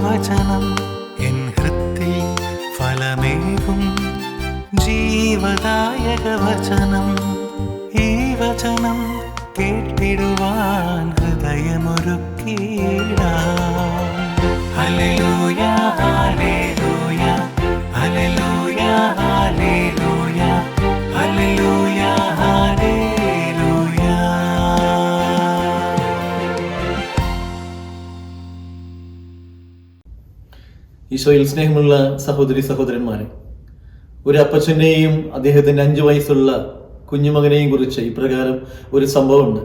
വചനം എൻ ഹൃത്തിൽ ഫലമേകും ജീവദായക വചനം ഈ വചനം കേട്ടിടുവാൻ ഹൃദയമൊരുക്കിയിടാം ഹല്ലേലൂയ ഈശോയിൽ സ്നേഹമുള്ള സഹോദരി സഹോദരന്മാരെ ഒരു അപ്പച്ചനെയും അദ്ദേഹത്തിന്റെ അഞ്ചു വയസ്സുള്ള കുഞ്ഞുമകനെയും കുറിച്ച് ഇപ്രകാരം ഒരു സംഭവമുണ്ട്.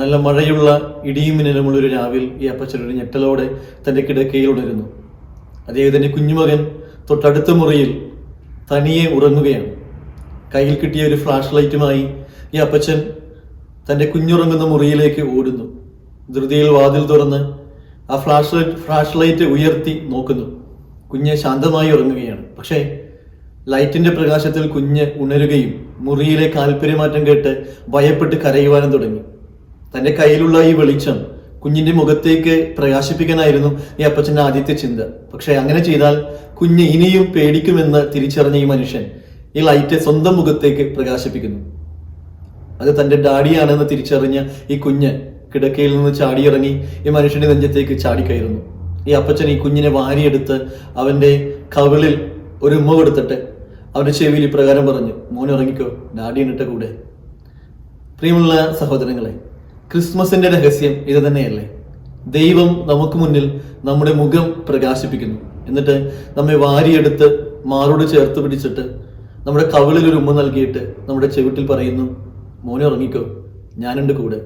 നല്ല മഴയുള്ള ഇടിയും മിന്നലുമുള്ള ഒരു രാവിൽ ഈ അപ്പച്ചൻ ഒരു ഞെട്ടലോടെ തന്റെ കിടക്കയിൽ ഉണരുന്നു. അദ്ദേഹത്തിന്റെ കുഞ്ഞുമകൻ തൊട്ടടുത്ത മുറിയിൽ തനിയെ ഉറങ്ങുകയാണ്. കയ്യിൽ കിട്ടിയ ഒരു ഫ്ലാഷ് ലൈറ്റുമായി ഈ അപ്പച്ചൻ തന്റെ കുഞ്ഞുറങ്ങുന്ന മുറിയിലേക്ക് ഓടുന്നു. ധൃതിയിൽ വാതിൽ തുറന്ന് ആ ഫ്ലാഷ് ലൈറ്റ് ഫ്ലാഷ് ലൈറ്റ് ഉയർത്തി നോക്കുന്നു. കുഞ്ഞ് ശാന്തമായി ഉറങ്ങുകയാണ്. പക്ഷേ ലൈറ്റിന്റെ പ്രകാശത്തിൽ കുഞ്ഞ് ഉണരുകയും മുറിയിലെ കാൽപര്യമാറ്റം കേട്ട് ഭയപ്പെട്ട് കരയുവാനും തുടങ്ങി. തന്റെ കയ്യിലുള്ള ഈ വെളിച്ചം കുഞ്ഞിന്റെ മുഖത്തേക്ക് പ്രകാശിപ്പിക്കാനായിരുന്നു ഈ അപ്പച്ചന്റെ ആദ്യത്തെ ചിന്ത. പക്ഷെ അങ്ങനെ ചെയ്താൽ കുഞ്ഞ് ഇനിയും പേടിക്കുമെന്ന് തിരിച്ചറിഞ്ഞ ഈ മനുഷ്യൻ ഈ ലൈറ്റ് സ്വന്തം മുഖത്തേക്ക് പ്രകാശിപ്പിക്കുന്നു. അത് തന്റെ ഡാഡിയാണെന്ന് തിരിച്ചറിഞ്ഞ ഈ കുഞ്ഞ് കിടക്കയിൽ നിന്ന് ചാടിയിറങ്ങി ഈ മനുഷ്യന്റെ നെഞ്ചത്തേക്ക് ചാടിക്കയറുന്നു ഈ അപ്പച്ചൻ ഈ കുഞ്ഞിനെ വാരിയെടുത്ത് അവന്റെ കവിളിൽ ഒരു ഉമ്മ കൊടുത്തിട്ട് അവന്റെ ചെവിയിൽ ഇപ്രകാരം പറഞ്ഞു മോൻ ഇറങ്ങിക്കോ ഡാഡി എന്നിട്ട് കൂടെ. പ്രിയമുള്ള സഹോദരങ്ങളെ ക്രിസ്മസിന്റെ രഹസ്യം ഇത് തന്നെയല്ലേ? ദൈവം നമുക്ക് മുന്നിൽ നമ്മുടെ മുഖം പ്രകാശിപ്പിക്കുന്നു. എന്നിട്ട് നമ്മെ വാരിയെടുത്ത് മാറോട് ചേർത്ത് പിടിച്ചിട്ട് നമ്മുടെ കവിളിൽ ഒരു ഉമ്മ നൽകിയിട്ട് നമ്മുടെ ചെവിട്ടിൽ പറയുന്നു മോനെ ഉറങ്ങിക്കോ ഞാനുണ്ട് കൂടെ.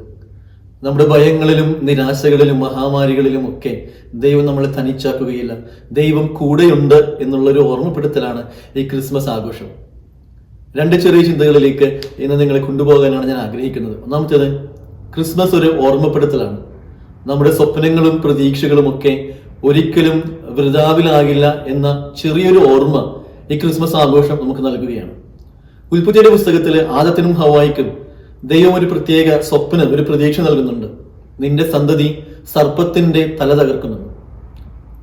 നമ്മുടെ ഭയങ്ങളിലും നിരാശകളിലും മഹാമാരികളിലും ഒക്കെ ദൈവം നമ്മളെ തനിച്ചാക്കുകയില്ല. ദൈവം കൂടെയുണ്ട് എന്നുള്ളൊരു ഓർമ്മപ്പെടുത്തലാണ് ഈ ക്രിസ്മസ് ആഘോഷം. രണ്ട് ചെറിയ ചിന്തകളിലേക്ക് ഇന്ന് നിങ്ങളെ കൊണ്ടുപോകാനാണ് ഞാൻ ആഗ്രഹിക്കുന്നത്. ഒന്നാമത്തേത് ക്രിസ്മസ് ഒരു ഓർമ്മപ്പെടുത്തലാണ്. നമ്മുടെ സ്വപ്നങ്ങളും പ്രതീക്ഷകളും ഒക്കെ ഒരിക്കലും വൃതാവിലാകില്ല എന്ന ചെറിയൊരു ഓർമ്മ ഈ ക്രിസ്മസ് ആഘോഷം നമുക്ക് നൽകുകയാണ്. ഉൽപ്പത്തിയുടെ പുസ്തകത്തിൽ ആദത്തിനും ഹവായിക്കും ദൈവം ഒരു പ്രത്യേക സ്വപ്നം ഒരു പ്രതീക്ഷ നൽകുന്നുണ്ട്. നിന്റെ സന്തതി സർപ്പത്തിന്റെ തല തകർക്കുമെന്ന്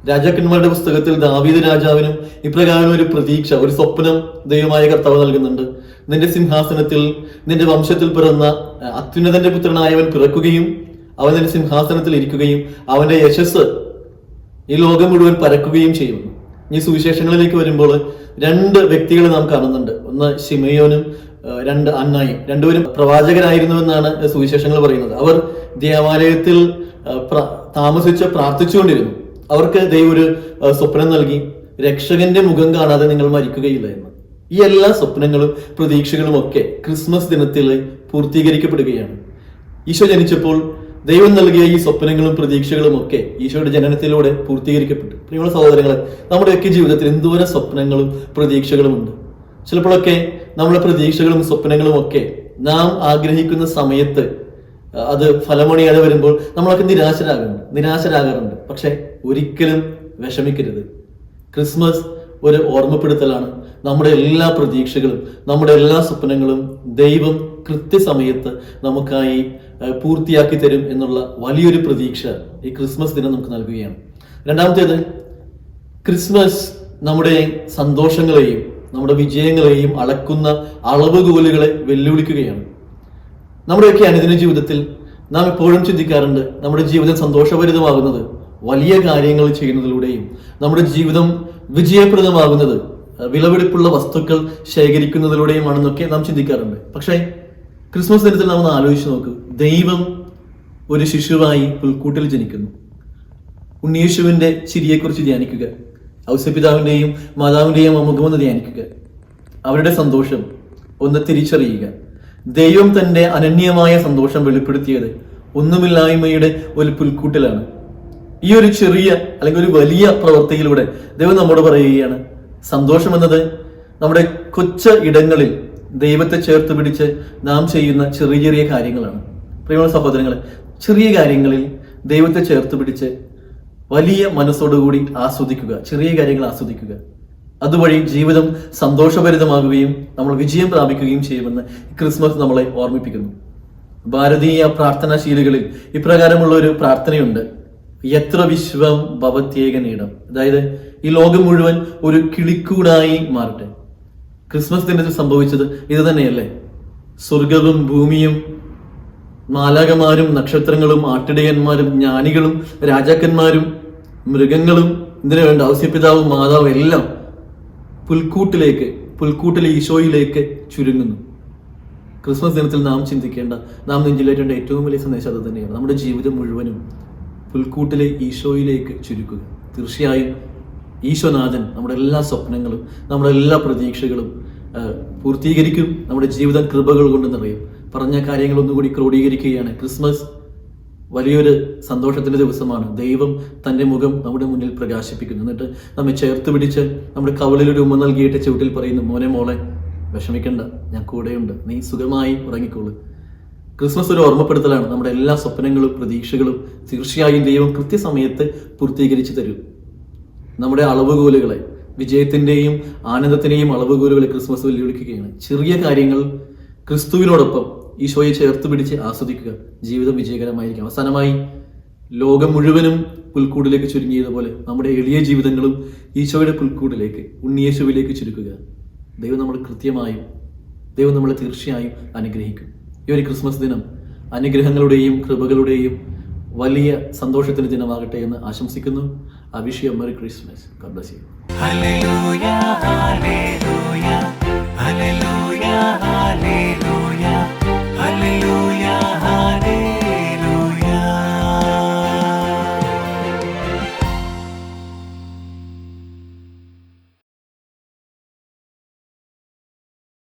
രാജാക്കന്മാരുടെ പുസ്തകത്തിൽ ദാവീദ് രാജാവിനും ഇപ്രകാരം ഒരു പ്രതീക്ഷ ഒരു സ്വപ്നം ദൈവമായ കർത്താവ് നൽകുന്നുണ്ട്. നിന്റെ സിംഹാസനത്തിൽ നിന്റെ വംശത്തിൽ പിറന്ന അത്യുന്നതന്റെ പുത്രനായവൻ പിറക്കുകയും അവൻ നിന്റെ സിംഹാസനത്തിൽ ഇരിക്കുകയും അവന്റെ യശസ് ഈ ലോകം മുഴുവൻ പരക്കുകയും ചെയ്യുന്നു. ഈ സുവിശേഷങ്ങളിലേക്ക് വരുമ്പോൾ രണ്ട് വ്യക്തികളെ നാം കാണുന്നുണ്ട്. ഒന്ന് ശിമയോനും ഏഹ്, രണ്ട് അന്നായി. രണ്ടുപേരും പ്രവാചകരായിരുന്നുവെന്നാണ് സുവിശേഷങ്ങൾ പറയുന്നത്. അവർ ദേവാലയത്തിൽ താമസിച്ച് പ്രാർത്ഥിച്ചുകൊണ്ടിരുന്നു. അവർക്ക് ദൈവം ഒരു സ്വപ്നം നൽകി. രക്ഷകന്റെ മുഖം കാണാതെ നിങ്ങൾ മരിക്കുകയില്ല എന്ന്. ഈ എല്ലാ സ്വപ്നങ്ങളും പ്രതീക്ഷകളും ഒക്കെ ക്രിസ്മസ് ദിനത്തിൽ പൂർത്തീകരിക്കപ്പെടുകയാണ്. ഈശോ ജനിച്ചപ്പോൾ ദൈവം നൽകിയ ഈ സ്വപ്നങ്ങളും പ്രതീക്ഷകളും ഒക്കെ ഈശോയുടെ ജനനത്തിലൂടെ പൂർത്തീകരിക്കപ്പെട്ടു. പ്രിയമുള്ള സഹോദരങ്ങളെ നമ്മുടെയൊക്കെ ജീവിതത്തിൽ എന്തോരം സ്വപ്നങ്ങളും പ്രതീക്ഷകളും ഉണ്ട്. ചിലപ്പോഴൊക്കെ നമ്മുടെ പ്രതീക്ഷകളും സ്വപ്നങ്ങളും ഒക്കെ നാം ആഗ്രഹിക്കുന്ന സമയത്ത് അത് ഫലമണിയാതെ വരുമ്പോൾ നമ്മളൊക്കെ നിരാശരാകുന്നു. നിരാശരാകാറുണ്ട്. പക്ഷെ ഒരിക്കലും വിഷമിക്കരുത്. ക്രിസ്മസ് ഒരു ഓർമ്മപ്പെടുത്തലാണ്. നമ്മുടെ എല്ലാ പ്രതീക്ഷകളും നമ്മുടെ എല്ലാ സ്വപ്നങ്ങളും ദൈവം കൃത്യസമയത്ത് നമുക്കായി പൂർത്തിയാക്കി തരും എന്നുള്ള വലിയൊരു പ്രതീക്ഷ ഈ ക്രിസ്മസ് ദിനം നമുക്ക് നൽകുകയാണ്. രണ്ടാമത്തേത് ക്രിസ്മസ് നമ്മുടെ സന്തോഷങ്ങളെയും നമ്മുടെ വിജയങ്ങളെയും അളക്കുന്ന അളവുകോലുകളെ വെല്ലുവിളിക്കുകയാണ്. നമ്മുടെയൊക്കെ അനുദിന ജീവിതത്തിൽ നാം എപ്പോഴും ചിന്തിക്കാറുണ്ട് നമ്മുടെ ജീവിതം സന്തോഷഭരിതമാകുന്നത് വലിയ കാര്യങ്ങൾ ചെയ്യുന്നതിലൂടെയും നമ്മുടെ ജീവിതം വിജയപ്രദമാകുന്നത് വിളവെടുപ്പുള്ള വസ്തുക്കൾ ശേഖരിക്കുന്നതിലൂടെയുമാണെന്നൊക്കെ നാം ചിന്തിക്കാറുണ്ട്. പക്ഷേ ക്രിസ്മസ് ദിനത്തിൽ നാം ഒന്ന് ആലോചിച്ച് നോക്കൂ. ദൈവം ഒരു ശിശുവായി പുൽക്കൂട്ടിൽ ജനിക്കുന്നു. ഉണ്ണിയേശുവിന്റെ ചിരിയെക്കുറിച്ച് ധ്യാനിക്കുക. ഔസപിതാവിന്റെയും മാതാവിന്റെയും അമുഖമെന്ന് ധ്യാനിക്കുക. അവരുടെ സന്തോഷം ഒന്ന് തിരിച്ചറിയുക. ദൈവം തന്റെ അനന്യമായ സന്തോഷം വെളിപ്പെടുത്തിയത് ഒന്നുമില്ലായ്മയുടെ ഒരു പുൽക്കൂട്ടിലാണ്. ഈ ഒരു ചെറിയ അല്ലെങ്കിൽ ഒരു വലിയ പ്രവൃത്തിയിലൂടെ ദൈവം നമ്മോട് പറയുകയാണ് സന്തോഷം എന്നത് നമ്മുടെ കൊച്ച ഇടങ്ങളിൽ ദൈവത്തെ ചേർത്ത് പിടിച്ച് നാം ചെയ്യുന്ന ചെറിയ ചെറിയ കാര്യങ്ങളാണ്. പ്രിയമുള്ള സഹോദരങ്ങൾ ചെറിയ കാര്യങ്ങളിൽ ദൈവത്തെ ചേർത്ത് പിടിച്ച് വലിയ മനസ്സോടുകൂടി ആസ്വദിക്കുക ചെറിയ കാര്യങ്ങൾ ആസ്വദിക്കുക. അതുവഴി ജീവിതം സന്തോഷഭരിതമാകുകയും നമ്മൾ വിജയം പ്രാപിക്കുകയും ചെയ്യുമെന്ന് ക്രിസ്മസ് നമ്മളെ ഓർമ്മിപ്പിക്കുന്നു. ഭാരതീയ പ്രാർത്ഥനാശീലികളിൽ ഇപ്രകാരമുള്ള ഒരു പ്രാർത്ഥനയുണ്ട്. എത്ര വിശ്വം ഭവത്യേകനീടം. അതായത് ഈ ലോകം മുഴുവൻ ഒരു കിളിക്കൂടായി മാറട്ടെ. ക്രിസ്മസ് ദിനത്തിൽ സംഭവിച്ചത് ഇത് തന്നെയല്ലേ? സ്വർഗവും ഭൂമിയും മാലാകമാരും നക്ഷത്രങ്ങളും ആട്ടിടയന്മാരും ജ്ഞാനികളും രാജാക്കന്മാരും മൃഗങ്ങളും ഇതിനു വേണ്ട ഔസ്യപിതാവും മാതാവും എല്ലാം പുൽക്കൂട്ടിലേക്ക് പുൽക്കൂട്ടിലെ ഈശോയിലേക്ക് ചുരുങ്ങുന്നു. ക്രിസ്മസ് ദിനത്തിൽ നാം ചിന്തിക്കേണ്ട നാം നെഞ്ചിലേറ്റേണ്ട ഏറ്റവും വലിയ സന്ദേശം അത് തന്നെയാണ്. നമ്മുടെ ജീവിതം മുഴുവനും പുൽക്കൂട്ടിലെ ഈശോയിലേക്ക് ചുരുക്കുക. തീർച്ചയായും ഈശോനാഥൻ നമ്മുടെ എല്ലാ സ്വപ്നങ്ങളും നമ്മുടെ എല്ലാ പ്രതീക്ഷകളും പൂർത്തീകരിക്കും. നമ്മുടെ ജീവിതം കൃപകൾ കൊണ്ട് നിറയും. പറഞ്ഞ കാര്യങ്ങൾ ഒന്നുകൂടി ക്രോഡീകരിക്കുകയാണ്. ക്രിസ്മസ് വലിയൊരു സന്തോഷത്തിന്റെ ദിവസമാണ്. ദൈവം തന്റെ മുഖം നമ്മുടെ മുന്നിൽ പ്രകാശിപ്പിക്കുന്നു. എന്നിട്ട് നമ്മെ ചേർത്ത് പിടിച്ച് നമ്മുടെ കവളിൽ ഒരു ഉമ്മ നൽകിയിട്ട് ചുവട്ടിൽ പറയുന്നു മോനെ മോളെ വിഷമിക്കണ്ട. ഞാൻ കൂടെയുണ്ട്. നീ സുഖമായി ഉറങ്ങിക്കോളൂ. ക്രിസ്മസ് ഒരു ഓർമ്മപ്പെടുത്തലാണ്. നമ്മുടെ എല്ലാ സ്വപ്നങ്ങളും പ്രതീക്ഷകളും തീർച്ചയായും ദൈവം കൃത്യസമയത്ത് പൂർത്തീകരിച്ചു തരും. നമ്മുടെ അളവുകോലുകളെ വിജയത്തിന്റെയും ആനന്ദത്തിന്റെയും അളവുകോലുകളെ ക്രിസ്മസ് വെല്ലുവിളിക്കുകയാണ്. ചെറിയ കാര്യങ്ങൾ ക്രിസ്തുവിനോടൊപ്പം ഈശോയെ ചേർത്ത് പിടിച്ച് ആസ്വദിക്കുക. ജീവിതം വിജയകരമായിരിക്കും. അവസാനമായി ലോകം മുഴുവനും പുൽക്കൂടിലേക്ക് ചുരുങ്ങിയതുപോലെ നമ്മുടെ എളിയ ജീവിതങ്ങളും ഈശോയുടെ പുൽക്കൂടിലേക്ക് ഉണ്ണിയേശുവിലേക്ക് ചുരുക്കുക. ദൈവം നമ്മൾ കൃത്യമായും ദൈവം നമ്മളെ തീർച്ചയായും അനുഗ്രഹിക്കും. ഈ ഒരു ക്രിസ്മസ് ദിനം അനുഗ്രഹങ്ങളുടെയും കൃപകളുടെയും വലിയ സന്തോഷത്തിന്റെ ദിനമാകട്ടെ എന്ന് ആശംസിക്കുന്നു. Abhishek merry Christmas God you hallelujah, hallelujah, hallelujah, hallelujah.